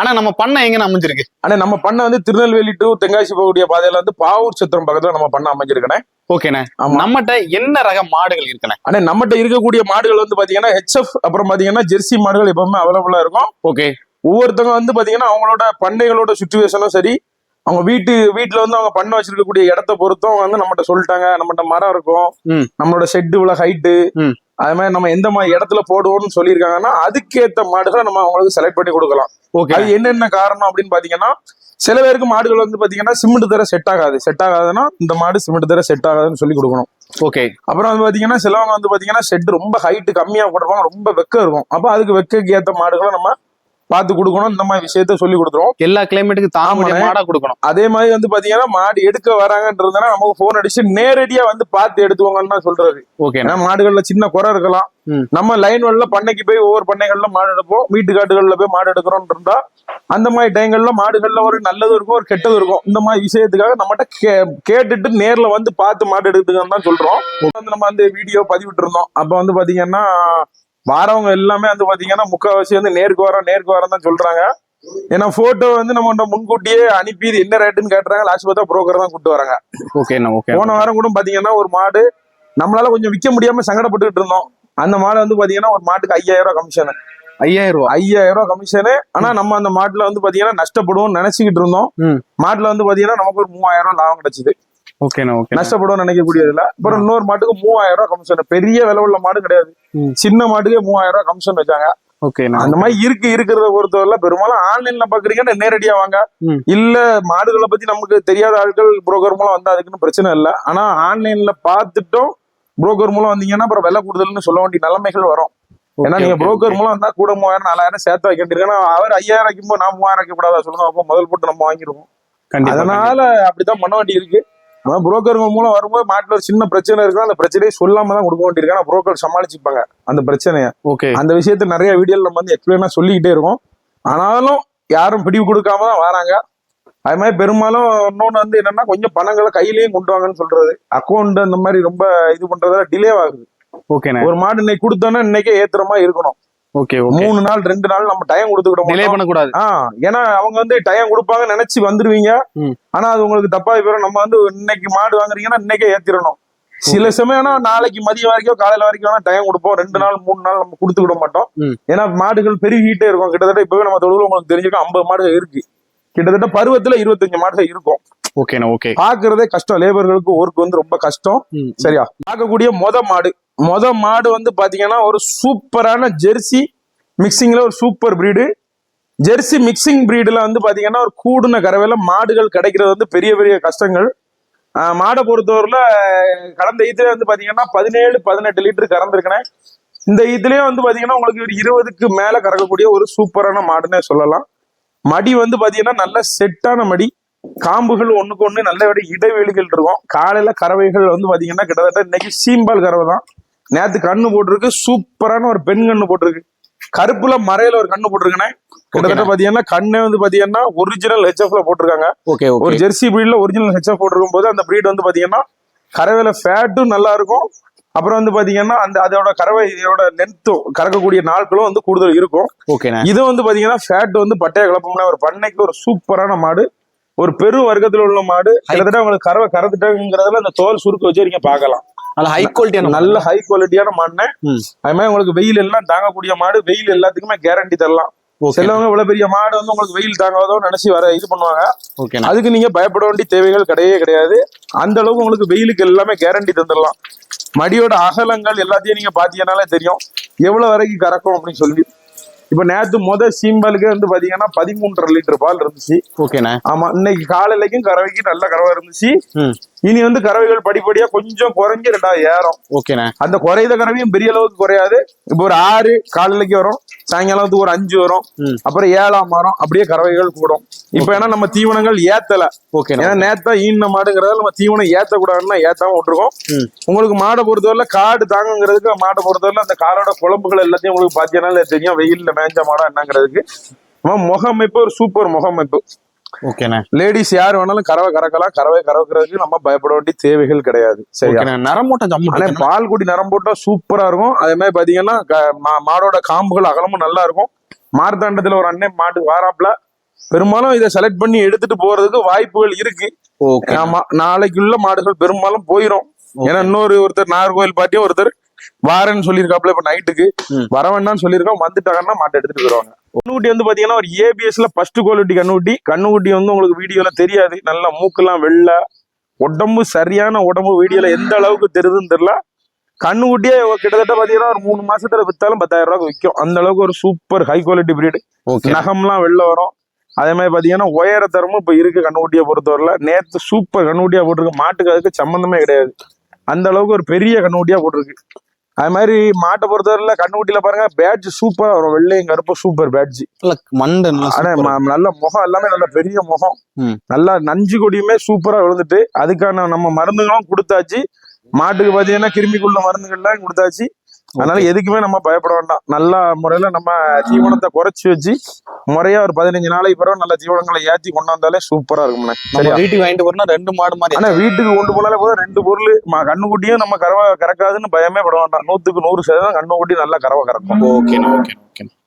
ஆனா நம்ம பண்ண எங்க அமைஞ்சிருக்கு? ஆனா நம்ம பண்ண வந்து திருநெல்வேலி டு தென்காசி போகக்கூடிய பாதையில வந்து பாவூர் சத்திரம் பக்கத்துல நம்ம பண்ண அமைஞ்சிருக்கனே ஓகேண்ணே. நம்மகிட்ட என்ன ரக மாடுகள் இருக்குண்ணே? ஆனா நம்மகிட்ட இருக்கக்கூடிய மாடுகள் வந்து பாத்தீங்கன்னா ஹெச்எஃப் அப்புறம் பாத்தீங்கன்னா ஜெர்சி மாடுகள் எப்பவுமே அவைலபிளா இருக்கும். ஓகே. ஒவ்வொருத்தவங்க வந்து பாத்தீங்கன்னா அவங்களோட பண்ணைகளோட சுச்சுவேஷனும் சரி. அவங்க வீட்டு வீட்டுல வந்து அவங்க பண்ண வச்சிருக்கக்கூடிய இடத்த பொறுத்தும் வந்து நம்மகிட்ட சொல்லிட்டாங்க. நம்மகிட்ட மரம் இருக்கும். நம்மளோட ஷெட் இவ்வளவு ஹைட்டு. அது மாதிரி நம்ம எந்த மாதிரி இடத்துல போடுவோம்னு சொல்லியிருக்காங்கன்னா அதுக்கேத்த மாடுகளை நம்ம அவங்களுக்கு செலக்ட் பண்ணி கொடுக்கலாம். ஓகே அது என்னென்ன காரணம் அப்படின்னு பாத்தீங்கன்னா சில பேருக்கு மாடுகள் வந்து பாத்தீங்கன்னா சிமெண்ட் தர செட் ஆகாது. செட் ஆகாதுன்னா இந்த மாடு சிமெண்ட் தர செட் ஆகாதுன்னு சொல்லி கொடுக்கணும். ஓகே அப்புறம் வந்து பாத்தீங்கன்னா சிலவங்க வந்து பாத்தீங்கன்னா ஷெட் ரொம்ப ஹைட் கம்மியா போட்டிருப்பாங்க ரொம்ப வெக்கம் இருக்கும். அப்ப அதுக்கு வெக்கக்கு ஏத்த மாடுகளை நம்ம பார்த்து கொடுக்கணும் இந்த மாதிரி விஷயத்த சொல்லி கொடுத்துருவோம். எல்லா கிளைமேட்டுக்கு தாமரை. மாடா கொடுக்கணும். அதே மாதிரி வந்து பாத்தீங்கன்னா மாடு எடுக்க வராங்கன்றதுனா நமக்கு போன் அடிச்சு நேரடியா வந்து பார்த்து எடுத்துவாங்கன்னு தான் சொல்றது ஏன்னா மாடுகள்ல சின்ன குறை இருக்கலாம். நம்ம லைன் வரல பண்ணைக்கு போய் ஒவ்வொரு பண்ணைகள்ல மாடு எடுப்போம். வீட்டு காட்டுகள்ல போய் மாடு எடுக்கிறோம் இருந்தா அந்த மாதிரி டைங்கள்ல மாடுகள்ல ஒரு நல்லதும் இருக்கும் ஒரு கெட்டதும் இருக்கும். இந்த மாதிரி விஷயத்துக்காக நம்மகிட்ட கேட்டுட்டு நேர்ல வந்து பார்த்து மாடு எடுத்துக்கன்னு தான் சொல்றோம். நம்ம வந்து வீடியோ பதிவிட்டு இருந்தோம் அப்ப வந்து பாத்தீங்கன்னா வாரவங்க எல்லாமே வந்து பாத்தீங்கன்னா முக்கால்வாசி வந்து நேருக்கு வரோம் நேருக்கு வரோம் தான் சொல்றாங்க. ஏன்னா போட்டோ வந்து நம்ம முன்கூட்டியே அனுப்பி இது என்ன ரேட்டுன்னு கேட்டுறாங்க லாஸ்ட் பார்த்தா புரோக்கர் தான் கூட்டு வராங்க. ஓகேண்ணா ஓகே போன வாரம் கூட பாத்தீங்கன்னா ஒரு மாடு நம்மளால கொஞ்சம் விற்க முடியாம சங்கடப்பட்டுக்கிட்டு இருந்தோம். அந்த மாடு வந்து பாத்தீங்கன்னா ஒரு மாட்டுக்கு ஐயாயிரம் ரூபாய் கமிஷன் ஐயாயிரம் ரூபா. ஐயாயிரம் ரூபாய் கமிஷனு ஆனா நம்ம அந்த மாட்டுல வந்து பாத்தீங்கன்னா நஷ்டப்படுவோம் நினைச்சுக்கிட்டு இருந்தோம். மாட்டுல வந்து பாத்தீங்கன்னா நமக்கு ஒரு மூவாயிரம் ரூபாய் லாபம் கிடைச்சது. ஓகேண்ணா ஓகே நஷ்டப்படுவோம் நினைக்கக்கூடியதுல. அப்புறம் இன்னொரு மாட்டுக்கு மூவாயிரம் ரூபாய் கமிஷன் பெரிய விலை உள்ள மாடு கிடையாது. சின்ன மாட்டுக்கே மூவாயிரம் ரூபாய் கமிஷன் வச்சாங்க. ஓகேண்ணா. அந்த மாதிரி இருக்கு இருக்கிறத பொறுத்தவரை பெரும்பாலும் ஆன்லைன்ல பாக்குறீங்கன்னா நேரடியா வாங்க. இல்ல மாடுகளை பத்தி நமக்கு தெரியாத ஆட்கள் புரோக்கர் மூலம் வந்தா அதுக்குன்னு பிரச்சனை இல்லை. ஆனா ஆன்லைன்ல பார்த்துட்டோம் புரோக்கர் மூலம் வந்தீங்கன்னா அப்புறம் விலை கூடுதல்னு சொல்ல வேண்டிய நிலைமைகள் வரும். ஏன்னா நீங்க புரோக்கர். மூலம் வந்தா கூட மூவாயிரம் நாலாயிரம் சேர்த்து ஏன்னா அவர் ஐயாயிரம் வைக்கும்போது நான் மூவாயிரம் வைக்கப்படாதா சொல்லுங்க. அப்போ முதல் போட்டு நம்ம வாங்கிடுவோம். அதனால அப்படித்தான் பண்ண வேண்டி இருக்கு ஆனா புரோக்கருங்க மூலம் வரும்போது மாட்டுல ஒரு சின்ன பிரச்சனை இருக்கும் அந்த பிரச்சனையை சொல்லாம தான் கொடுக்க வேண்டியிருக்கு ஆனா புரோக்கர் சமாளிச்சுப்பாங்க அந்த பிரச்சனையை. ஓகே. அந்த விஷயத்த நிறைய வீடியோல நம்ம வந்து எக்ஸ்பிளைனா சொல்லிக்கிட்டே இருக்கோம். ஆனாலும் யாரும் பிடிவு கொடுக்காம தான் வராங்க. அது மாதிரி பெரும்பாலும் இன்னொன்னு வந்து என்னன்னா கொஞ்சம் பணங்களை கையிலயும் கொண்டு வாங்கன்னு சொல்றது. அக்கௌண்ட் அந்த மாதிரி ரொம்ப இது பண்றதால டிலே ஆகுது. ஓகேண்ணா. ஒரு மாடு இன்னைக்கு கொடுத்தோன்னா இன்னைக்கே ஏத்துற மாதிரி இருக்கணும். ஓகே மூணு நாள் ரெண்டு நாள் நம்ம டைம் கொடுத்துக்கிட டிலே பண்ணக்கூடாது. ஏன்னா அவங்க வந்து டைம் கொடுப்பாங்க நினைச்சு வந்துருவீங்க. ஆனா அது உங்களுக்கு தப்பா போயிடும் நம்ம வந்து இன்னைக்கு மாடு வாங்குறீங்கன்னா இன்னைக்கே ஏத்திரணும் சில சமயம்னா நாளைக்கு மதியம் வரைக்கும் காலையில வரைக்கும் வேணா டைம் கொடுப்போம். ரெண்டு நாள் மூணு நாள் நம்ம கொடுத்துக்கிட மாட்டோம். ஏன்னா மாடுகள் பெருகிட்டே இருக்கும். கிட்டத்தட்ட இப்பவே நம்ம தொழுவில் உங்களுக்கு தெரிஞ்சுக்கோ ஐம்பது மாடுகள் இருக்கு. கிட்டத்தட்ட பருவத்துல இருபத்தஞ்சு மாடுகள் இருக்கும். ஓகேண்ணா ஓகே பாக்குறதே கஷ்டம். லேபர்களுக்கு ஒர்க் வந்து ரொம்ப கஷ்டம். சரியா? பார்க்கக்கூடிய மொத மாடு. மொத மாடு வந்து பாத்தீங்கன்னா ஒரு சூப்பரான ஜெர்சி மிக்சிங்ல ஒரு சூப்பர் பிரீடு ஜெர்சி மிக்சிங் பிரீடுல வந்து பாத்தீங்கன்னா ஒரு கூடுன கறவையில மாடுகள் கிடைக்கிறது வந்து பெரிய பெரிய கஷ்டங்கள். மாடை பொறுத்தவரையில கடந்த ஈத்துல வந்து பாத்தீங்கன்னா பதினேழு பதினெட்டு லிட்டர் கறந்துருக்கேன் இந்த ஈத்துலயும் வந்து பாத்தீங்கன்னா உங்களுக்கு ஒரு இருபதுக்கு மேல கறக்கக்கூடிய ஒரு சூப்பரான மாடுன்னே சொல்லலாம். மடி வந்து பாத்தீங்கன்னா நல்ல செட்டான மடி. காம்புகள் ஒண்ணுக்கு ஒண்ணு நல்ல விட இடைவெளிகள் இருக்கும். காலையில கறவைகள் வந்து பாத்தீங்கன்னா கிட்டத்தட்ட இன்னைக்கு சீம்பால் கறவை தான். நேத்து கண்ணு போட்டிருக்கு. சூப்பரான ஒரு பெண் கண்ணு போட்டிருக்கு. கருப்புல மறையில ஒரு கண்ணு போட்டிருக்கேன் கிட்டத்தட்ட பாத்தீங்கன்னா கண்ணே வந்து பாத்தீங்கன்னா ஒரிஜினல் ஹெச்எஃப்ல போட்டிருக்காங்க. ஒரு ஜெர்சி பிரீட்ல ஒரிஜினல் ஹெச்எஃப் போட்டிருக்கும் போது அந்த பிரீட் வந்து பாத்தீங்கன்னா கறவையில ஃபேட்டும் நல்லா இருக்கும். அப்புறம் வந்து பாத்தீங்கன்னா அந்த அதோட கறவை இதோட லென்த்தும் கறக்கக்கூடிய நாட்களும் வந்து கூடுதல் இருக்கும். இது வந்து பாத்தீங்கன்னா ஃபேட் வந்து பட்டைய கலப்பம்னா ஒரு பண்ணைக்கு ஒரு சூப்பரான மாடு. ஒரு பெரு வர்க்கத்துல உள்ள மாடு கிட்டத்தட்ட உங்களுக்கு கறவை கறந்துட்டாங்கிறதுல அந்த தோல் சுருக்க வச்சு நீங்க பார்க்கலாம். நல்ல ஹை குவாலிட்டியான நல்ல ஹை குவாலிட்டியான மாடுனே ம். அது மாதிரி உங்களுக்கு வெயில் எல்லாம் தாங்கக்கூடிய மாடு வெயில் எல்லாத்துக்குமே கேரண்டி தரலாம். சிலவங்க இவ்வளவு பெரிய மாடு வந்து உங்களுக்கு வெயில் தாங்காதோ நினைச்சு வர இது பண்ணுவாங்க. அதுக்கு நீங்க பயப்பட வேண்டிய தேவைகள் கிடையவே கிடையாது. அந்த அளவுக்கு உங்களுக்கு வெயிலுக்கு எல்லாமே கேரண்டி தந்துடலாம். மடியோட அகலங்கள் எல்லாத்தையும் நீங்க பாத்தீங்கன்னாலே தெரியும். எவ்வளவு வரைக்கும் கறக்கும் அப்படின்னு சொல்லி. இப்ப நேத்து முத சீம்பாலுக்கே வந்து பாத்தீங்கன்னா பதிமூன்றரை லிட்டர் பால் இருந்துச்சு. ஓகேண்ணா. ஆமா இன்னைக்கு காலையிலைக்கும் கறவைக்கு நல்ல கறவை இருந்துச்சு. இனி வந்து கறவைகள் படிப்படியா கொஞ்சம் குறைஞ்சு ரெண்டாவது ஏறும் ஓகேண்ணா. அந்த குறைந்த கறவையும் பெரிய அளவுக்கு குறையாது. இப்போ ஒரு ஆறு காலையிலைக்கு வரும். சாயங்காலத்துக்கு ஒரு அஞ்சு வரும். அப்புறம் ஏழாம் வரும். அப்படியே கறவைகள் கூடும். இப்ப ஏன்னா நம்ம தீவனங்கள் ஏத்தல. ஓகேண்ணா ஏன்னா நேத்தா ஈன மாடுங்கிறதால நம்ம தீவனம் ஏத்த கூடாதுன்னா ஏத்தாம விட்டுருக்கோம். உங்களுக்கு மாடை பொறுத்தவரை காடு தாங்குங்கிறதுக்கு மாடை பொறுத்தவரை அந்த காலோட குழம்புகள் எல்லாத்தையும் உங்களுக்கு பாத்தீங்கன்னா தெரியும். வெயில்ல மேய்ஞ்ச மாடா என்னங்கிறதுக்கு. முகமைப்பு ஒரு சூப்பர் முகமைப்பு. ஓகேண்ணா. லேடிஸ் யார் வேணாலும் கறவை கறக்கலாம். கறவை கறக்கிறதுக்கு நம்ம பயப்பட வேண்டிய தேவைகள் கிடையாது. சரியா? ஓகேண்ணா. நரமூட்டம் ஜம்மு பால் குடி நரம் போட்டா சூப்பரா இருக்கும். அதே மாதிரி பாத்தீங்கன்னா மாடோட காம்புகள் அகலமும் நல்லா இருக்கும். மார்த்தாண்டத்துல ஒரு அண்ணன் மாட்டு வாராப்ல பெரும்பாலும் இதை செலக்ட் பண்ணி எடுத்துட்டு போறதுக்கு வாய்ப்புகள் இருக்கு. ஆமா நாளைக்குள்ள மாடுகள் பெரும்பாலும் போயிரும். ஏன்னா இன்னொரு ஒருத்தர் நாகர்கோவில் பாட்டியும் ஒருத்தர் வாரேன்னு சொல்லியிருக்காப்ல இப்ப நைட்டுக்கு ம். வர வேண்டாம்னு சொல்லியிருக்கோம் வந்துட்டாங்கன்னா மாட்டை எடுத்துட்டு போயிருவாங்க. கண்ணுக்குட்டி வந்து பாத்தீங்கன்னா ஒரு ஏபிஎஸ்ல ஃபர்ஸ்ட் குவாலிட்டி கண்ணுக்குட்டி. கண்ணுக்குட்டி வந்து உங்களுக்கு வீடியோல தெரியாது. நல்லா மூக்கெல்லாம் வெள்ளை. உடம்பு சரியான உடம்பு வீடியோல எந்த அளவுக்கு தெரியுதுன்னு தெரியல. கண்ணுக்குட்டியே கிட்டத்தட்ட பாத்தீங்கன்னா ஒரு மூணு மாசத்துல வித்தாலும் பத்தாயிரம் ரூபாய்க்கு விற்கும் அந்த அளவுக்கு ஒரு சூப்பர் ஹை குவாலிட்டி பிரீடு நகம்லாம் வெளில வரும். அதே மாதிரி பாத்தீங்கன்னா உயரத்தரமும் இப்ப இருக்கு கண்ணுக்குட்டியை பொறுத்தவரையில. நேத்து சூப்பர் கண்ணுக்குட்டியா போட்டிருக்கு. மாட்டுக்கு அதுக்கு சம்பந்தமே கிடையாது. அந்த அளவுக்கு ஒரு பெரிய கண்ணுக்குட்டியா போட்டிருக்கு. அது மாதிரி மாட்டை பொறுத்தவரையில கண்ணுக்குட்டியில பாருங்க பேட்ச் சூப்பரா வரும். வெள்ளையும் கருப்பு சூப்பர் நல்ல மண்டை நல்லா முகம் எல்லாமே நல்ல பெரிய முகம். நல்லா நஞ்சு கொடியுமே சூப்பரா விழுந்துட்டு அதுக்கான நம்ம மருந்துகளும் கொடுத்தாச்சு. மாட்டுக்கு பாத்தீங்கன்னா கிருமிக்குள்ள மருந்துகள்லாம் கொடுத்தாச்சு. அதனால எதுக்குமே நம்ம பயப்பட வேண்டாம். நல்ல முறையில நம்ம தீவனத்தை குறைச்சு வச்சு முறையா ஒரு பதினஞ்சு நாளைக்கு பிறகு நல்ல தீவனங்களை ஏத்தி கொண்டு வந்தாலே சூப்பரா இருக்கும்ண்ணே சரியா? வீட்டுக்கு வாங்கிட்டு போறோம்னா ரெண்டு மாடு மாதிரி. ஆனா வீட்டுக்கு கொண்டு போனாலே போதும். ரெண்டு பொருள் கண்ணுக்குட்டியும் நம்ம கறவை கறக்காதுன்னு பயமே பட வேண்டாம். நூத்துக்கு நூறு சதவீதம் கண்ணுக்குட்டி நல்லா கறவை கறக்கும். ஓகேண்ணா ஓகே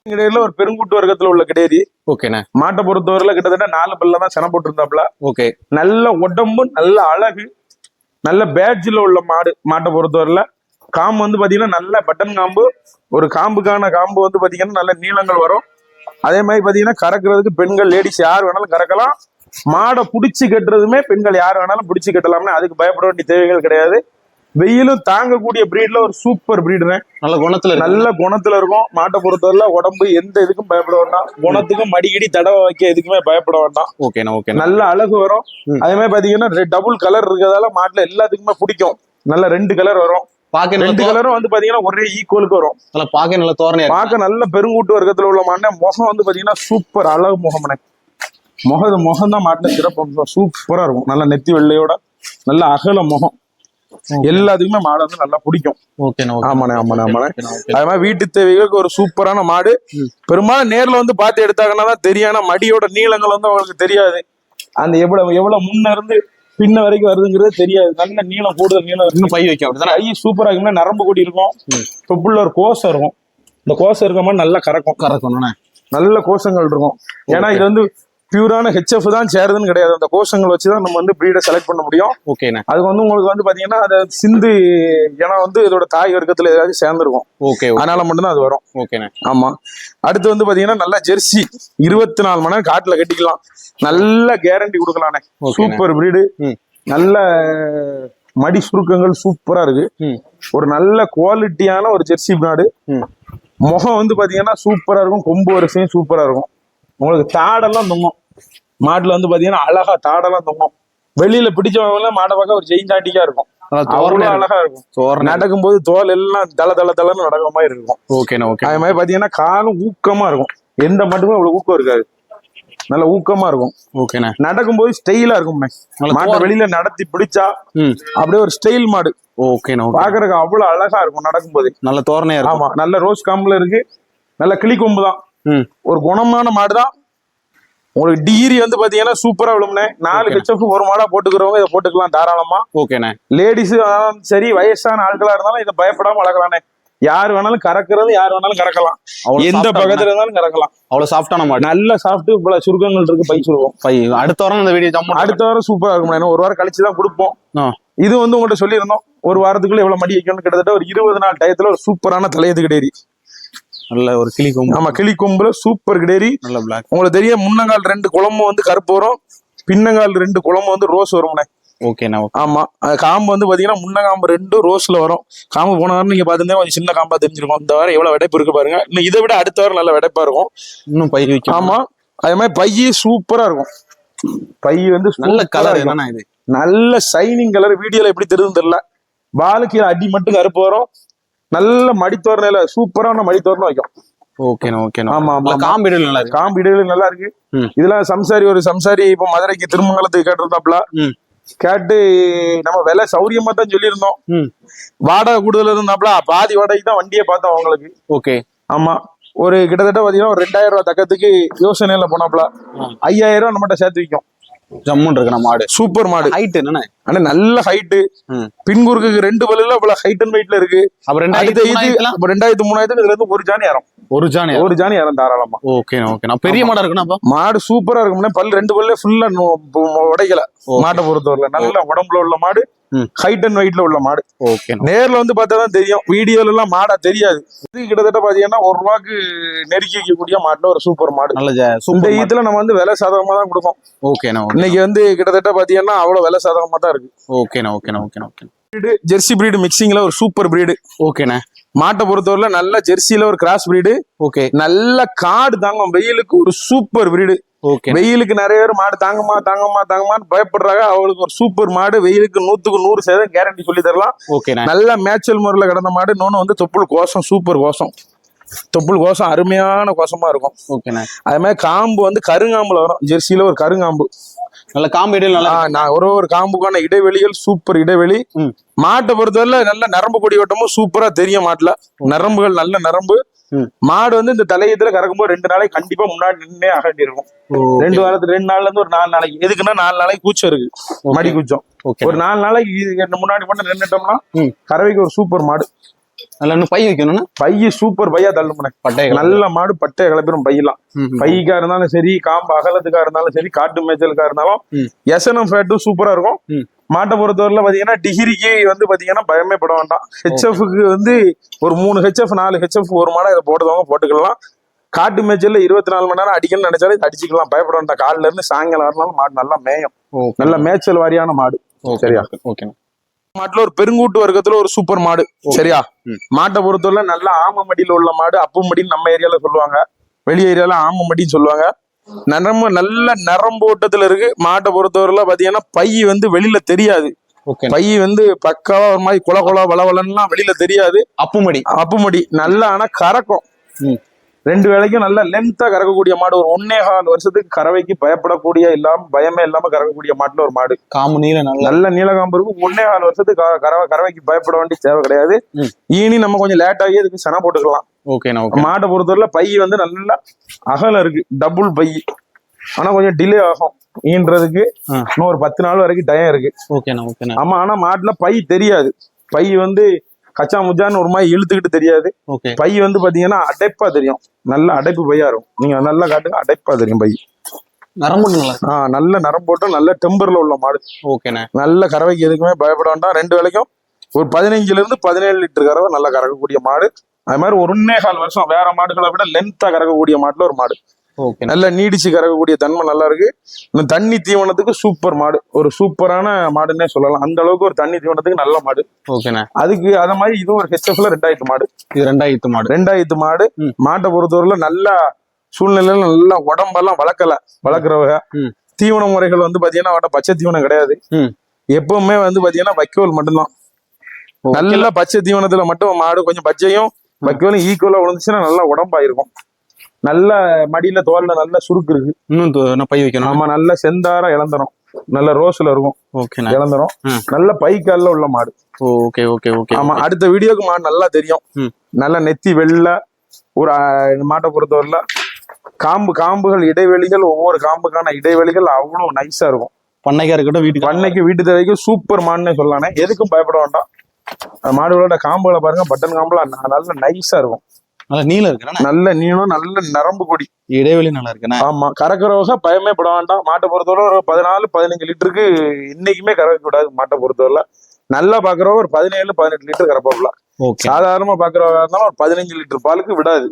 கிடையில ஒரு பெருங்குட்டு வர்க்கத்துல உள்ள கிடையாது ஓகேண்ணா மாட்டை பொறுத்தவரையில கிட்டத்தட்ட நாலு பல்ல தான் சென போட்டிருந்தாப்ல ஓகே நல்ல உடம்பு நல்ல அழகு நல்ல பேட்ஜில் உள்ள மாடு. மாட்டை பொறுத்தவரையில காம்பு வந்து பாத்தீங்கன்னா நல்ல பட்டன் காம்பு. ஒரு காம்புக்கான காம்பு வந்து பாத்தீங்கன்னா நல்ல நீளங்கள் வரும். அதே மாதிரி பாத்தீங்கன்னா கறக்குறதுக்கு பெண்கள் லேடிஸ் யார் வேணாலும் கறக்கலாம். மாடை புடிச்சு கட்டுறதுமே பெண்கள் யார் வேணாலும் புடிச்சு கட்டலாம்னு அதுக்கு பயப்பட வேண்டிய தேவைகள் கிடையாது. வெயிலும் தாங்கக்கூடிய பிரீட்ல ஒரு சூப்பர் பிரீடுங்க நல்ல குணத்துல. நல்ல குணத்துல இருக்கும். மாட்டை பொறுத்தவரையில உடம்பு எந்த இதுக்கும் பயப்பட வேண்டாம். குணத்துக்கும் மடிக்கடி தடவை வைக்க எதுக்குமே பயப்பட வேண்டாம். ஓகேண்ணா ஓகேண்ணா நல்ல அழகு வரும். அதே மாதிரி பாத்தீங்கன்னா டபுள் கலர் இருக்கிறதால மாட்டுல எல்லாத்துக்குமே பிடிக்கும். நல்ல ரெண்டு கலர் வரும். பாக்க ரெண்டு கலரும் வந்து பாத்தீங்கன்னா ஒரே ஈக்குவலுக்கு வரும். நல்ல பாக்க நல்ல தோரணையா பார்க்க நல்ல பெருங்கூட்டு வர்க்கத்துல உள்ள மாட்டே முகம் வந்து பாத்தீங்கன்னா சூப்பர் அழகு முகம்னே முகம் முகம் தான் மாட்டின சிறப்பு சூப்பரா இருக்கும். நல்ல நெத்தி வெள்ளையோட நல்ல அகல முகம். எல்லாத்துக்குமே மாடு வந்து நல்லா பிடிக்கும். ஆமாண்ணே ஆமாண்ணே ஆமாண்ணே. அது மாதிரி வீட்டு தேவைகளுக்கு ஒரு சூப்பரான மாடு. பெரும்பாலும் நேர்ல வந்து பார்த்து எடுத்தாங்கன்னா தான் தெரியும். மடியோட நீளங்கள் வந்து அவங்களுக்கு தெரியாது. அந்த எவ்வளவு எவ்வளவு முன்ன இருந்து பின்ன வரைக்கும் வருதுங்கிறது தெரியாது. நல்ல நீளம் கூடுதல் நீளம் இன்னும் பை வைக்க அப்படிதானே கை சூப்பரா இருக்கும்னா நரம்பு கொடி இருக்கும். தொப்புள்ள ஒரு கோசம் இருக்கும். இந்த கோசம் இருக்க மாதிரி நல்லா கறக்கும். கறக்கணும்ண்ணே நல்ல கோஷங்கள் இருக்கும். ஏன்னா இது வந்து பியூரான ஹெச்எஃப் தான் சேருதுன்னு கிடையாது. அந்த கோஷங்கள் வச்சு தான் நம்ம வந்து ப்ரீடை செலக்ட் பண்ண முடியும். ஓகேண்ணே அதுக்கு வந்து உங்களுக்கு வந்து பாத்தீங்கன்னா அது சிந்து இனம் வந்து இதோட தாய் வர்க்கத்துல ஏதாவது சேர்ந்துருக்கும். ஓகே அதனால மட்டும்தான் அது வரும். ஓகேண்ணே ஆமா. அடுத்து வந்து பாத்தீங்கன்னா நல்ல ஜெர்சி இருபத்தி நாலு மணி நேரம் காட்டுல கட்டிக்கலாம். நல்ல கேரண்டி கொடுக்கலானே ஓகேண்ணே. Super breed. நல்ல மடி சுருக்கங்கள் சூப்பரா இருக்கு. ஒரு நல்ல குவாலிட்டியான ஒரு ஜெர்சி நாடு முகம் வந்து பாத்தீங்கன்னா சூப்பரா இருக்கும். கொம்பு வரிசையும் சூப்பரா இருக்கும். உங்களுக்கு தாடெல்லாம் தொங்கும். மாட்டுல வந்து பாத்தீங்கன்னா அழகா தாடெல்லாம் தொங்கும். வெளியில பிடிச்சவங்க மாடை பார்க்க ஒரு ஜெயிஞ்சாட்டிக்கா இருக்கும். நல்லா அவ்வளவு அழகா இருக்கும். தோரணை. நடக்கும்போது தோல் எல்லாம் தல தல தலன்னு நடக்கிற மாதிரி இருக்கும். ஓகேண்ணா ஓகே அது மாதிரி பாத்தீங்கன்னா காலும் ஊக்கமா இருக்கும். எந்த மட்டுமே அவ்வளவு ஊக்கம் இருக்காது. நல்ல ஊக்கமா இருக்கும். ஓகேண்ணே நடக்கும்போது ஸ்டைலா இருக்கும். மாட்டை. வெளியில நடத்தி பிடிச்சா அப்படியே ஒரு ஸ்டைல் மாடு. ஓகேண்ணா ஓகே பாக்குறதுக்கு அவ்வளவு அழகா இருக்கும் நடக்கும்போது. நல்ல தோரணையா இருக்கும். ஆமா நல்ல ரோஸ் காம்புல இருக்கு. நல்ல கிளி கொம்பு தான் ஒரு குணமான மாடு தான் உங்களுக்கு டிகிரி வந்து பாத்தீங்கன்னா சூப்பரா விழும்னே. நாலு. ஹெச்எஃப் ஒரு மாடா போட்டுக்கிறவங்க இதை போட்டுக்கலாம் தாராளமா. ஓகேண்ணே லேடிஸ் சரி வயசான ஆட்களா இருந்தாலும் இதை பயப்படாம வளர்க்கலானே யார் வேணாலும் கறக்குறது யார் வேணாலும் கறக்கலாம். எந்த பக்கத்துல இருந்தாலும் கறக்கலாம். அவ்வளவு சாஃப்டான மாடு நல்ல சாப்பிட்டு இவ்வளவு சுருக்கங்கள் இருக்கு பை சுருக்கம். பை அடுத்த வாரம் இந்த வீடியோ அடுத்த வாரம் சூப்பரா இருக்கும் ஒரு வாரம் கழிச்சு தான் கொடுப்போம். இது வந்து உங்கள்ட்ட சொல்லியிருந்தோம். ஒரு வாரத்துக்குள்ள எவ்வளவு மடி வைக்கணும் கிட்டத்தட்ட ஒரு இருபது நாள் டயத்துல ஒரு சூப்பரான தலையது கிடேரி நல்ல ஒரு கிளி கொம்பு. ஆமா கிளி கொம்புல சூப்பர் கிடேரி. நல்ல பிளாக் உங்களுக்கு தெரியும் முன்னங்கால் ரெண்டு குழம்பு வந்து கருப்பு வரும் பின்னங்கால் ரெண்டு குழம்பு வந்து ரோஸ் வரும்ண்ணே ஓகேண்ணா ஓகே ஆமா காம்பு வந்து பாத்தீங்கன்னா முன்ன காம்பு ரெண்டும் ரோஸ்ல வரும். காம்பு போன வாரம் நீங்க பாத்துருந்தா கொஞ்சம் சின்ன காம்பா தெரிஞ்சிருக்கும். இந்த வாரம் எவ்வளவு வெடைப்பு இருக்கு பாருங்க. இன்னும் இதை விட அடுத்த வாரம் நல்ல வெடைப்பா இருக்கும். இன்னும் பை வைக்க ஆமா அதே மாதிரி பைய சூப்பரா இருக்கும். பை வந்து நல்ல கலர். என்னண்ணா இது? நல்ல ஷைனிங் கலர் வீடியோல எப்படி தெரியுதுன்னு தெரியல. வாலுக்கு அடி மட்டும் கருப்பு வரும். நல்ல மடித்தோரணையில சூப்பரான மடித்தோரணம் வைக்கும். ஓகேண்ணா ஓகேண்ணா. ஆமா ஆமா காம்பிடல் நல்லா இருக்கு. நல்லா இருக்கு. இதெல்லாம் சம்சாரி ஒரு சம்சாரி இப்ப மதுரைக்கு திருமங்கலத்துக்கு கேட்டிருந்தாப்ல கேட்டு நம்ம விலை சௌரியமா தான் சொல்லியிருந்தோம். வாடகை கூடுதல் இருந்தாப்ல பாதி வாடகைக்கு தான் வண்டியை பார்த்தோம் அவங்களுக்கு. ஓகே. ஆமா. ஒரு கிட்டத்தட்ட பாத்தீங்கன்னா ஒரு ரெண்டாயிரம் ரூபாய் தக்கத்துக்கு யோசனையில போனாப்ல ஐயாயிரம் ரூபாய் நம்மகிட்ட சேர்த்து வைக்கும் ஜம்முன்னு இருக்குண்ணா மாடு. சூப்பர் மாடு. ஹைட் என்னண்ணே? ஆனா நல்ல ஹைட்டு ம். பின்குறுக்கு ரெண்டு பல்லுல இவ்வளவு ஹைட் அண்ட் வெயிட்ல இருக்கு. அப்ப ரெண்டாயிரத்தி அப்ப ரெண்டாயிரத்து மூணாயிரத்துக்கு இதுல இருந்து ஒரு ஜானி இறம் ஒரு ஜானி ஒரு ஜானி இறம் தாராளமா. ஓகேண்ணா ஓகேண்ணா பெரிய மாடா இருக்குண்ணா அப்ப? மாடு சூப்பரா இருக்கும் பல் ரெண்டு பல்ல ஃபுல்லா உடைக்கல. மாட்டை பொறுத்தவரையில. நல்ல உடம்புல உள்ள மாடு. ஹைட் அண்ட் வெயிட்ல உள்ள மாடு. ஓகேண்ணா நேர்ல வந்து பார்த்தா தான் தெரியும். வீடியோல எல்லாம் மாடா தெரியாது. இது கிட்டத்தட்ட பாத்தீங்கன்னா ஒரு ரூபாய்க்கு நெருக்கி வைக்கக்கூடிய மாட்டுல ஒரு சூப்பர் மாடு. நல்ல இந்த. ஈத்துல நம்ம வந்து விலை சாதகமா தான் கொடுப்போம். ஓகேண்ணா ஓகே இன்னைக்கு வந்து கிட்டத்தட்ட பாத்தீங்கன்னா அவ்வளவு விலை சாதகமா தான் இருக்கு. ஓகேண்ணா ஓகேண்ணா ஓகேண்ணா ஓகே ஜெர்சி பிரீடு மிக்சிங்ல ஒரு சூப்பர் பிரீடு ஓகேண்ணா மாட்டை பொறுத்தவரையில நல்ல ஜெர்சியில ஒரு கிராஸ் பிரீடு ஓகே நல்ல காடு தாங்கும். வெயிலுக்கு ஒரு சூப்பர் பிரீடு ஓகே வெயிலுக்கு நிறைய பேர் மாடு தாங்கம்மா தாங்கம்மா தாங்கம்மான்னு பயப்படுறாங்க. அவங்களுக்கு ஒரு சூப்பர் மாடு. வெயிலுக்கு நூத்துக்கு நூறு சதவீதம் கேரண்டி சொல்லி தரலாம். ஓகேண்ணா நல்ல மேய்ச்சல் முறையில் கிடந்த மாடு. இன்னொன்று வந்து தொப்புள் கோசம் சூப்பர் கோசம் தொப்புள் கோசம் அருமையான கோசமா இருக்கும். ஓகேண்ணா அதே மாதிரி காம்பு வந்து கருங்காம்புல வரும். ஜெர்சியில ஒரு கருங்காம்பு. நல்ல காம்பேடியில் நல்லா நான் ஒரு ஒரு காம்புக்கான இடைவெளிகள் சூப்பர் இடைவெளி. மாட்டை பொறுத்தவரை நல்ல நரம்பு கொடி ஓட்டமும் சூப்பரா தெரியும் மாட்டுல. நரம்புகள் நல்ல நரம்பு. மாடு வந்து இந்த தலையத்துல கறக்கும்போது ரெண்டு நாளைக்கு கண்டிப்பா முன்னாடி நின்னே அகண்டி இருக்கும் ரெண்டு வாரத்துக்கு ரெண்டு நாள்ல இருந்து ஒரு நாலு நாளைக்கு. எதுக்குன்னா நாலு நாளைக்கு கூச்சம் இருக்கு. மடி கூச்சம். ஒரு நாலு நாளைக்கு முன்னாடி மட்டும் நின்னுட்டோம்னா ம். கறவைக்கு ஒரு சூப்பர் மாடு. நல்லா இன்னும் பை வைக்கணும்னா பைய சூப்பர் பையா தள்ளுமுனை பட்டை நல்ல மாடு பட்டைய கிளப்பிடும் பையெல்லாம். பைக்கா இருந்தாலும் சரி காம்பு அகலத்துக்கா இருந்தாலும் சரி காட்டு மேய்ச்சலுக்கா இருந்தாலும். எசனம் ஃபேட்டும் சூப்பரா இருக்கும். மாட்டை பொறுத்தவரையில பாத்தீங்கன்னா டிகிரிக்கு வந்து பாத்தீங்கன்னா பயமே பட வேண்டாம். ஹெச்எஃப்க்கு வந்து ஒரு மூணு ஹெச்எஃப் நாலு ஹெச்எஃப் ஒரு மாடை இதை போட்டுக்கவங்க போட்டுக்கலாம். காட்டு மேய்ச்சல்ல இருபத்தி நாலு மணி நேரம் அடிக்கணும்னு நினைச்சாலே அடிச்சுக்கலாம். பயப்பட வேண்டாம். காலைல இருந்து சாயங்காலம் வரனாலும் மாடு நல்லா மேயும். நல்ல மேய்ச்சல் வாரியான மாடு. சரியா? ஓகேண்ணா. மாட்டுல ஒரு பெருங்கூட்டு வர்க்கத்துல ஒரு சூப்பர் மாடு சரியா. மாட்டை பொறுத்தவரை நல்ல ஆம மடியில உள்ள மாடு அப்பு மடின்னு நம்ம ஏரியால சொல்லுவாங்க. வெளி ஏரியால ஆம மடின்னு சொல்லுவாங்க. நரம்பு நல்ல நரம்பு ஓட்டத்துல இருக்கு. மாட்டை பொறுத்தவரையில பாத்தீங்கன்னா பை வந்து வெளியில தெரியாது. பை வந்து பக்காவா ஒரு மாதிரி குல குல வளவலன்லாம் வெளியில தெரியாது. அப்புமடி அப்பு மடி. நல்லா ஆனா கறக்கும். ரெண்டு வேளைக்கும் நல்ல லென்த்தா கறக்கக்கூடிய மாடு ஒரு ஒன்னே கால் வருஷத்துக்கு கறவைக்கு பயப்படக்கூடிய இல்லாம பயமே இல்லாம கறக்கக்கூடிய மாட்டுல ஒரு மாடு. காம்பு நீல நல்லா. நீலகாம்பு இருக்கும். ஒன்னே கால் வருஷத்துக்கு கறவை கறவைக்கு பயப்பட வேண்டிய தேவை கிடையாது. ஈனி நம்ம கொஞ்சம் லேட் ஆகி அதுக்கு சன போட்டுக்கலாம். ஓகேண்ணா ஓகே மாட்டை பொறுத்தவரையில பை வந்து நல்லா அகலம் இருக்கு. டபுள் பை. ஆனா கொஞ்சம் டிலே ஆகும். ஈன்றதுக்கு. இன்னும் ஒரு பத்து நாள் வரைக்கும் டயம் இருக்கு. ஓகேண்ணா ஓகேண்ணா ஆமா ஆனா மாட்டுல பை தெரியாது. பை வந்து கச்சா முச்சான்னு ஒரு மாதிரி இழுத்துக்கிட்டு தெரியாது. பை வந்து பாத்தீங்கன்னா அடைப்பா தெரியும். நல்ல அடைப்பு பையா இருக்கும். நீங்க நல்லா காட்டுங்க. அடைப்பா தெரியும் பை. நரம்பு நல்லா ஆஹ் நல்ல நரம் போட்டு நல்ல டெம்பர்ல உள்ள மாடு. ஓகேண்ணா. நல்ல கறவைக்கு எதுக்குமே பயப்பட வேண்டாம். ரெண்டு வேளைக்கும் ஒரு பதினஞ்சுல இருந்து பதினேழு லிட்டர் கறவை நல்லா கறக்கக்கூடிய மாடு. அது மாதிரி ஒரு ஒன்னே கால் வருஷம் வேற மாடுகளை விட லென்த்தா கறக்கக்கூடிய மாட்டுல ஒரு மாடு. நல்ல நீடிச்சு கறக்கக்கூடிய தன்மை நல்லா இருக்கு. இன்னும் தண்ணி தீவனத்துக்கு சூப்பர் மாடு. ஒரு சூப்பரான மாடுன்னே சொல்லலாம். அந்த அளவுக்கு ஒரு தண்ணி தீவனத்துக்கு நல்ல மாடு. ஓகேண்ணா அதுக்கு அத மாதிரி இதுவும் ஒரு ஹெச்எஃப்ல ரெண்டாயிரத்து மாடு. இது ரெண்டாயிரத்து மாடு. ரெண்டாயிரத்து மாடு. மாட்டை பொறுத்தவரையில நல்ல சூழ்நிலையில நல்லா உடம்பெல்லாம் வளர்க்கல. வளர்க்குறவங்க. தீவன முறைகள் வந்து பாத்தீங்கன்னா பச்சை தீவனம் கிடையாது. எப்பவுமே வந்து பாத்தீங்கன்னா வைக்கோல் மட்டும்தான். நல்ல பச்சை தீவனத்துல மட்டும் மாடு கொஞ்சம் பச்சையும் வைக்கோலும் ஈக்குவலா விழுந்துச்சுன்னா நல்லா உடம்பாயிருக்கும். நல்ல மடியில தோல்ல நல்ல சுருக்கு இருக்கு. இன்னும் பை வைக்கணும். நம்ம நல்ல செந்தாரா இளந்தரம் நல்ல ரோஸ்ல இருக்கும். ஓகேண்ணா இளந்தரம். நல்ல பைக்கால்ல உள்ள மாடு. ஓகே ஓகே ஓகே ஆமா அடுத்த வீடியோக்கு மாடு நல்லா தெரியும். நல்ல நெத்தி வெள்ளை ஒரு மாட்டை பொறுத்தவரையில காம்பு காம்புகள் இடைவெளிகள் ஒவ்வொரு காம்புக்கான இடைவெளிகள் அவ்வளவு நைஸா இருக்கும். பண்ணைக்கா இருக்கட்டும் வீட்டுக்கு பண்ணைக்கு வீட்டு தேவைக்கு சூப்பர் மாடுன்னே சொல்லலானே. எதுக்கும் பயப்பட வேண்டாம். மாடுகளோட காம்புகளை பாருங்க பட்டன் காம்புல ந- நல்ல நைஸா இருக்கும். நல்லா நீளம் இருக்குண்ணா நல்ல நீளம் நல்ல நரம்பு கொடி. இடைவெளி நல்லா இருக்குண்ணா ஆமா கறக்குறவங்க பயமே பட வேண்டாம். மாட்டை பொறுத்தவரை ஒரு பதினாலு பதினஞ்சு லிட்டருக்கு இன்னைக்குமே கறக்க கூடாது மாட்டை பொறுத்தவரை நல்லா பாக்குறவங்க ஒரு பதினேழு பதினெட்டு லிட்டர் கறப்பாப்ல சாதாரணமா பாக்குறவங்க இருந்தாலும் ஒரு பதினஞ்சு லிட்டர் பாலுக்கு விடாது.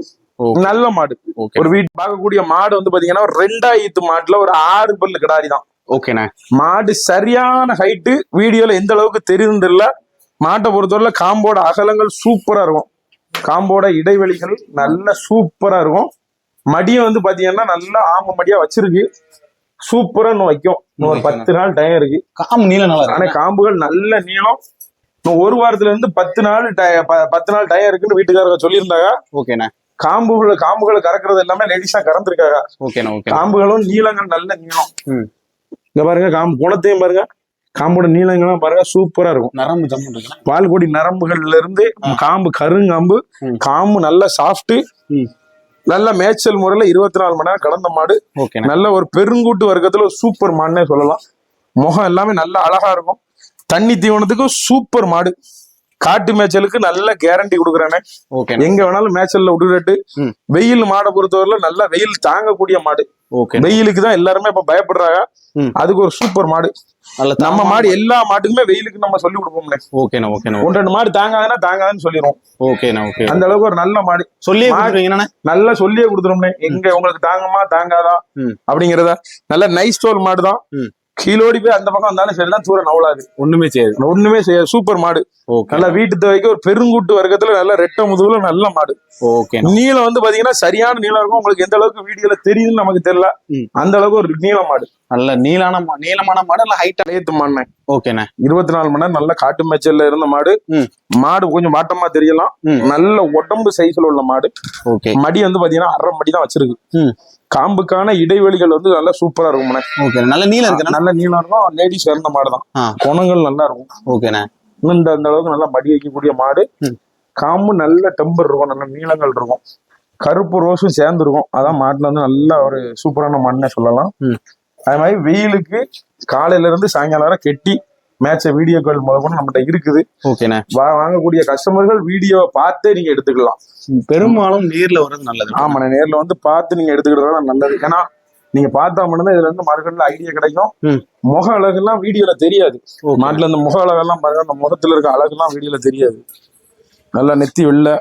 நல்ல மாடு. ஒரு வீட்டு பார்க்கக்கூடிய மாடு வந்து பாத்தீங்கன்னா ஒரு ரெண்டாயிரத்து மாட்டுல ஒரு ஆறு பல்லு கிடாரி தான். ஓகேண்ணா மாடு சரியான ஹைட்டு வீடியோல எந்த அளவுக்கு தெரியுதுன்னு தெரியல. மாட்டை பொறுத்தவரை காம்போட அகலங்கள் சூப்பரா இருக்கும். காம்போட இடைவெளிகள் நல்ல சூப்பரா இருக்கும். மடியும் வந்து பாத்தீங்கன்னா நல்ல ஆம மடியா வச்சிருக்கு. சூப்பரா இன்னும் வைக்கும். இன்னும் ஒரு பத்து நாள் டைம் இருக்கு. காம்பு நீளம் நல்லா ஆனா காம்புகள் நல்ல நீளம். இன்னும் ஒரு வாரத்துல இருந்து பத்து நாள் பத்து நாள் டயம் இருக்குன்னு வீட்டுக்காரங்க சொல்லியிருந்தாங்க. ஓகேண்ணா. காம்புகளை காம்புகளை கறக்குறது எல்லாமே லேடிஸா கறந்துருக்காங்க. ஓகேண்ணா ஓகே காம்புகளும் நீளங்கள் நல்ல நீளம். இங்க பாருங்க காம்பு குணத்தையும் பாருங்க. காம்போட நீளங்களும் பாருங்க சூப்பரா இருக்கும். நரம்பு ஜம்மு பால்கொடி நரம்புகள்ல இருந்து காம்பு கருங்காம்பு. காம்பு நல்ல சாஃப்ட். நல்ல மேய்ச்சல் முறையில இருபத்தி நாலு மணி நேரம் கடந்த மாடு. நல்ல ஒரு பெருங்கூட்டு வர்க்கத்துல ஒரு சூப்பர் மாடுனே சொல்லலாம். முகம் எல்லாமே நல்ல அழகா இருக்கும். தண்ணி தீவனத்துக்கு சூப்பர் மாடு. காட்டு மேய்ச்சலுக்கு நல்ல கேரண்டி கொடுக்குறானே. எங்க வேணாலும் மேய்ச்சல்ல விட்டுட்டு. வெயில் மாடை பொறுத்தவரையில நல்ல வெயில் தாங்கக்கூடிய மாடு. ஓகே வெயிலுக்கு தான் எல்லாருமே இப்ப பயப்படுறாங்க. அதுக்கு ஒரு சூப்பர் மாடு. நம்ம மாடு எல்லா மாட்டுக்குமே வெயிலுக்கு நம்ம சொல்லி கொடுப்போம்ல ஓகேண்ணா ஓகேண்ணா ஒன்று ரெண்டு மாடு தாங்காதுன்னா தாங்காதுன்னு சொல்லிடுவோம் ஓகேண்ணா ஓகே அந்த அளவுக்கு ஒரு நல்ல மாடு. சொல்லி நல்லா சொல்லியே கொடுத்துரும்னே எங்க உங்களுக்கு தாங்குமா தாங்காதா. அப்படிங்கறத. நல்ல நைஸ் ஸ்டோல் மாடு தான். கீழோடி போய் அந்த பக்கம் வந்தாலும் சரிதான் தூரம் நவலாது ஒண்ணுமே செய்யாது. ஒண்ணுமே செய்யாது. சூப்பர் மாடு. ஓகே. நல்ல வீட்டு தேவைக்கு ஒரு பெருங்கூட்டு வர்க்கத்துல நல்ல ரெட்டை முதுகுல நல்ல மாடு. ஓகேண்ணா நீளம் வந்து பாத்தீங்கன்னா சரியான நீளம் இருக்கும். உங்களுக்கு எந்த அளவுக்கு வீடியோல தெரியுதுன்னு நமக்கு தெரியல. அந்த அளவுக்கு ஒரு நீள மாடு. நல்ல நீளான மா- நீளமான மாடு நல்ல ஹைட்டா ஏத்து மாடு ஓகேண்ணா. இருபத்தி நாலு மணி நேரம் நல்ல காட்டு மேய்ச்சல்ல இருந்த மாடு. மாடு கொஞ்சம் வாட்டமா தெரியலாம். நல்ல உடம்பு சைஸ்ல உள்ள மாடு. ஓகே. மடி வந்து பாத்தீங்கன்னா அரை மடி தான் வச்சிருக்கு. காம்புக்கான இடைவெளிகள் வந்து நல்லா சூப்பரா இருக்கும் ஓகே நல்ல நீளம் இருக்குண்ணா நல்ல நீளம் இருக்கும் லேடிஸ் இறந்த மாடு தான் ஆ. குணங்கள் நல்லா இருக்கும். ஓகேண்ணா இன்னும் இந்த அந்த அளவுக்கு நல்லா மடி வைக்கக்கூடிய மாடு. காம்பு நல்ல டெம்பர் இருக்கும் நல்ல நீளங்கள் இருக்கும். கருப்பு ரோஸும் சேர்ந்து இருக்கும். அதான் மாட்டுல வந்து நல்ல ஒரு சூப்பரான மண்ணை சொல்லலாம். அது மாதிரி வெயிலுக்கு காலையில இருந்து சாயங்காலம் வரை கெட்டி மேட்ச வீடியோக்கள் முதல்ல நம்மகிட்ட இருக்குது. ஓகேண்ணா. வாங்கக்கூடிய கஸ்டமர்கள் வீடியோவை பார்த்தே நீங்க எடுத்துக்கலாம். பெரும்பாலும் நீர்ல வர்றது நல்லது. ஆமா நான் நேர்ல வந்து பார்த்து நீங்க எடுத்துக்கிட்டது நல்லது. ஏன்னா நீங்க பார்த்தா மட்டும்தான் இதுல இருந்து மார்க்கெட்ல ஐடியா கிடைக்கும். முக அழகுலாம் வீடியோல தெரியாது. மாட்டுல இந்த முக அழகெல்லாம் பாருங்க அந்த முகத்துல இருக்க அழகுலாம் வீடியோல தெரியாது. நல்லா நெத்தி வெள்ளை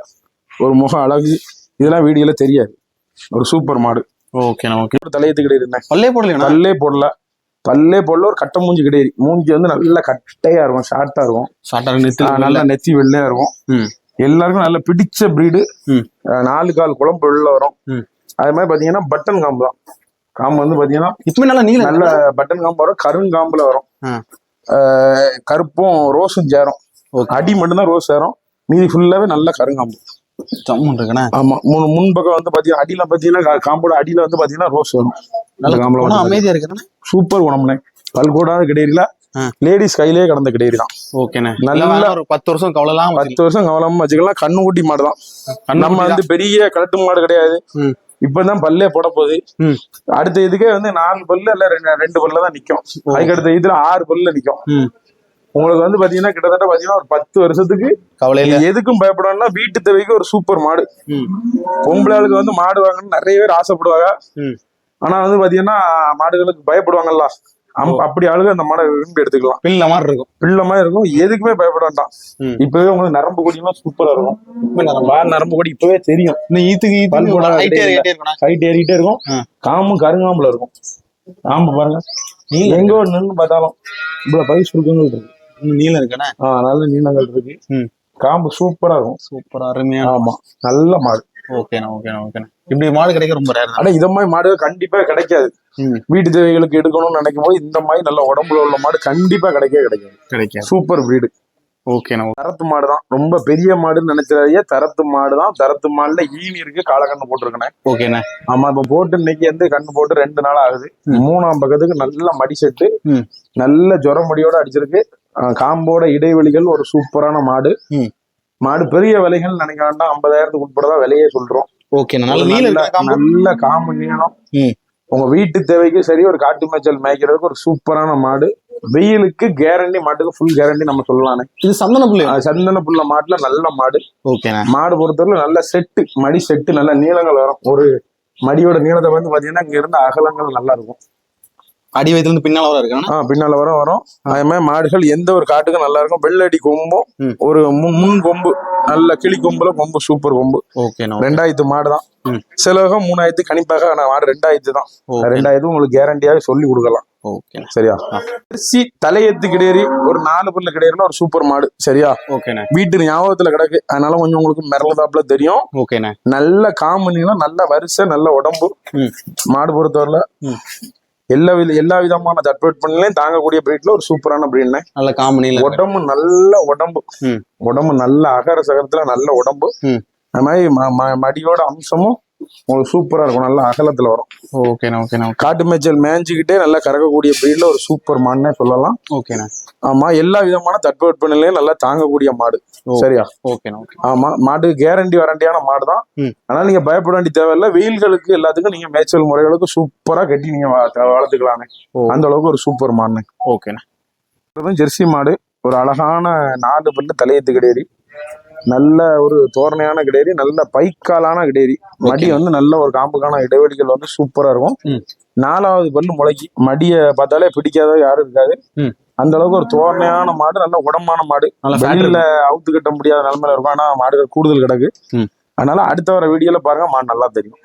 ஒரு முக அழகு இதெல்லாம் வீடியோல தெரியாது. ஒரு சூப்பர் மாடு. ஓகே. ஒரு தலையத்து கிடையாது என்ன பல்லே போடலையாண்ணா பல்லே போடல. பல்லே போடல ஒரு கட்டை மூஞ்சி கிடையாது. மூஞ்சி வந்து நல்ல கட்டையா இருக்கும் ஷார்ட்டா இருக்கும். ஆஹ் நெத்தில நல்லா நெத்தி வெள்ளையா இருக்கும். எல்லாருக்கும் நல்ல பிடிச்ச பிரீடு. நாலு கால் குழம்பு உள்ள வரும். அது மாதிரி பாத்தீங்கன்னா பட்டன் காம்பு தான். காம்பு வந்து பாத்தீங்கன்னா இப்ப நல்ல பட்டன் காம்பு வரும் கருங்காம்புல வரும். கருப்பும் ரோஸும் சேரும். அடி மட்டும்தான் ரோஸ் சேரும். மீதி ஃபுல்லாவே நல்ல கருங்காம்பு இருக்குண்ணா ஆமா முன் முன்பக்கம் வந்து பாத்தீங்கன்னா அடியில பாத்தீங்கன்னா காம்போட அடியில வந்து பாத்தீங்கன்னா ரோஸ் வரும் நல்ல வந்து அமைதியா இருக்குண்ணா சூப்பர் குணம்னே பல்கூடாத கிடையில ஆ. லேடிஸ் கையிலேயே கடந்த கிடையிறி தான் ஓகேண்ணா. நல்ல- ஒரு பத்து வருஷம் கவலைலாம் பத்து வருஷம் கவலமா வச்சுக்கலாம். கண்ணு ஊட்டி மாடு தான் நம்ம வந்து பெரிய கலட்டு மாடு கிடையாது. இப்பதான் பல்லே போட போகுது. அடுத்த இதுக்கே வந்து நாலு பல்லு இல்ல ரெண்டு பல்ல தான் நிக்கும். அதுக்கு அடுத்த இதுல ஆறு பல்ல நிக்கும். உங்களுக்கு வந்து பாத்தீங்கன்னா கிட்டத்தட்ட பாத்தீங்கன்னா ஒரு பத்து வருஷத்துக்கு கவலையில எதுக்கும் பயப்படணும்னா வீட்டு தேவைக்கு ஒரு சூப்பர் மாடு. பொம்பளை ஆளுக்கு வந்து மாடு வாங்கணும்னு நிறைய பேர் ஆசைப்படுவாங்க. ஆனா வந்து பாத்தீங்கன்னா மாடுகளுக்கு பயப்படுவாங்கல்ல. அப்படி ஆளுங்க அந்த மாடை விரும்பி எடுத்துக்கலாம். பில்ல மாதிரி இருக்கும். பிள்ளை மாதிரி இருக்கும். எதுக்குமே பயப்பட வேண்டாம். இப்பவே உங்களுக்கு நரம்பு கொடியெல்லாம் சூப்பரா இருக்கும். நரம்பு கொடி இப்பவே தெரியும். இன்னும் ஈத்துக்கு ஹைட் ஏறிக்கிட்டே இருக்கும். ஆ. காம்பு கருங்காம்புல இருக்கும். காம்பு பாருங்க. எங்க ஒரு நின்று பார்த்தாலும் இவ்வளவு பை சுருக்கங்கள் இருக்கு. நீளம் இருக்குண்ணா. நல்ல நீளங்கள் இருக்கு. காம்பு சூப்பரா இருக்கும். சூப்பரா அருமையா ஆமா நல்ல மாடு. ஓகேண்ணா ஓகேண்ணா ஓகேண்ணா. இப்படி மாடு கிடைக்க ரொம்ப ரேர் ஆனா இத மாதிரி மாடு கண்டிப்பா கிடைக்காது. வீட்டு தேவைகளுக்கு எடுக்கணும்னு நினைக்கும் போது இந்த மாதிரி நல்ல உடம்புல உள்ள மாடு கண்டிப்பா கிடைக்கவே கிடைக்காது. கிடைக்காது. சூப்பர் வீடு. ஓகேண்ணா தரத்து மாடு தான் ரொம்ப பெரிய மாடுன்னு நினைச்சாதே தரத்து மாடு தான் தரத்து மாடுல ஈனி இருக்கு. காலக்கண்ணு போட்டிருக்கேன். ஓகேண்ணா. ஆமா இப்ப போட்டு இன்னைக்கு வந்து கண்ணு போட்டு ரெண்டு நாள் ஆகுது. மூணாம் பக்கத்துக்கு நல்ல மடி செட்டு. நல்ல ஜுர முடியோட அடிச்சிருக்கு. காம்போட இடைவெளிகள் ஒரு சூப்பரான மாடு. மாடு பெரிய விலைகள் நினைக்க வேண்டாம் ஐம்பதாயிரத்துக்கு உட்படதான் விலையே சொல்றோம். நல்ல காம்பு? நீளம். உங்க வீட்டு தேவைக்கு சரி ஒரு காட்டு மேய்ச்சல் மேய்க்கிறதுக்கு ஒரு சூப்பரான மாடு. வெயிலுக்கு கேரண்டி மாட்டுக்கு ஃபுல் கேரண்டி நம்ம சொல்லலானே இது சந்தன புள்ளி. சந்தன புள்ள மாட்டுல நல்ல மாடு. மாடு பொறுத்தவரை நல்ல செட்டு மடி செட்டு நல்ல நீளங்கள் வரும். ஒரு மடியோட நீளத்தை வந்து பாத்தீங்கன்னா இங்க இருந்த அகலங்கள் நல்லா இருக்கும். அடி வயித்துல இருந்து பின்னால வர இருக்காண்ணா ஆ பின்னால வர வரும். அதே மாதிரி மாடுகள் எந்த ஒரு காட்டுக்கும் நல்லா இருக்கும். வெள்ளடி கொம்பும். ஒரு முன் கொம்பு நல்ல கிளி கொம்புல கொம்பு சூப்பர் கொம்பு. ஓகேண்ணா ரெண்டாயிரத்து மாடு தான் ம். சிலவகம் மூணாயிரத்து கணிப்பாக ஆனா மாடு ரெண்டாயிரத்து தான் ஓகே ரெண்டாயிரத்து உங்களுக்கு கேரண்டியாவே சொல்லி கொடுக்கலாம். ஓகேண்ணா சரியா? அரிசி தலையெத்து கிடையாது ஒரு நாலு புல்ல கிடையாதுன்னா ஒரு சூப்பர் மாடு. சரியா? ஓகேண்ணா வீட்டு ஞாபகத்துல கிடக்கு. அதனால கொஞ்சம் உங்களுக்கு மிரளதாப்புல தெரியும். ஓகேண்ணா நல்ல காமனினா நல்ல வரிசை நல்ல உடம்பு. மாடு பொறுத்தவரையில ம். எல்லா வித எல்லா விதமான தட்பவெட்பநிலையும் தாங்கக்கூடிய பிரீட்ல ஒரு சூப்பரான பிரீட்னே நல்ல காம்பு நீளம் இருக்கு. உடம்பு நல்ல உடம்பு. உடம்பு நல்ல அகர சகரத்துல நல்ல உடம்பு. அது மாதிரி மடியோட அம்சமும் உங்களுக்கு சூப்பரா இருக்கும். நல்ல அகலத்துல வரும். ஓகேண்ணா ஓகேண்ணா காட்டு மேய்ச்சல் மேய்ஞ்சிக்கிட்டே நல்லா கறக்கக்கூடிய பிரீட்ல ஒரு சூப்பர் மாடுனே சொல்லலாம். ஓகேண்ணா. ஆமா எல்லா விதமான தட்பவெட்பநிலையும் நல்லா தாங்கக்கூடிய மாடு. சரியா? ஓகே ஆமா மாடு கேரண்டி வாரண்டியான மாடு தான். அதனால நீங்க பயப்பட வேண்டிய தேவையில்ல. வெயில்களுக்கு எல்லாத்துக்கும் நீங்க மேய்ச்சல் முறைகளுக்கு சூப்பரா கட்டி நீங்க வ- வளர்த்துக்கலாமே. ஓ. அந்த அளவுக்கு ஒரு சூப்பர் மாடுனே ஓகேண்ணா ஜெர்சி மாடு. ஒரு அழகான நாலு பல்லு தலையத்து கிடேரி நல்ல ஒரு தோரணையான கிடேரி நல்ல பைக்காலான கிடேரி மடி வந்து நல்ல ஒரு காம்புக்கான இடைவெளிகள் வந்து சூப்பரா இருக்கும். நாலாவது பல்லு முளைக்கி. மடியை பார்த்தாலே பிடிக்காத யாரும் இருக்காது. அந்த அளவுக்கு ஒரு தோரணையான மாடு நல்ல உடம்பான மாடு. நல்ல வெளியில அவுத்து கட்ட முடியாத நிலைமையில இருக்கும். ஆனா மாடுகள் கூடுதல் கிடக்கு. அதனால அடுத்த வர வீடியோல பாருங்க மாடு நல்லா தெரியும்.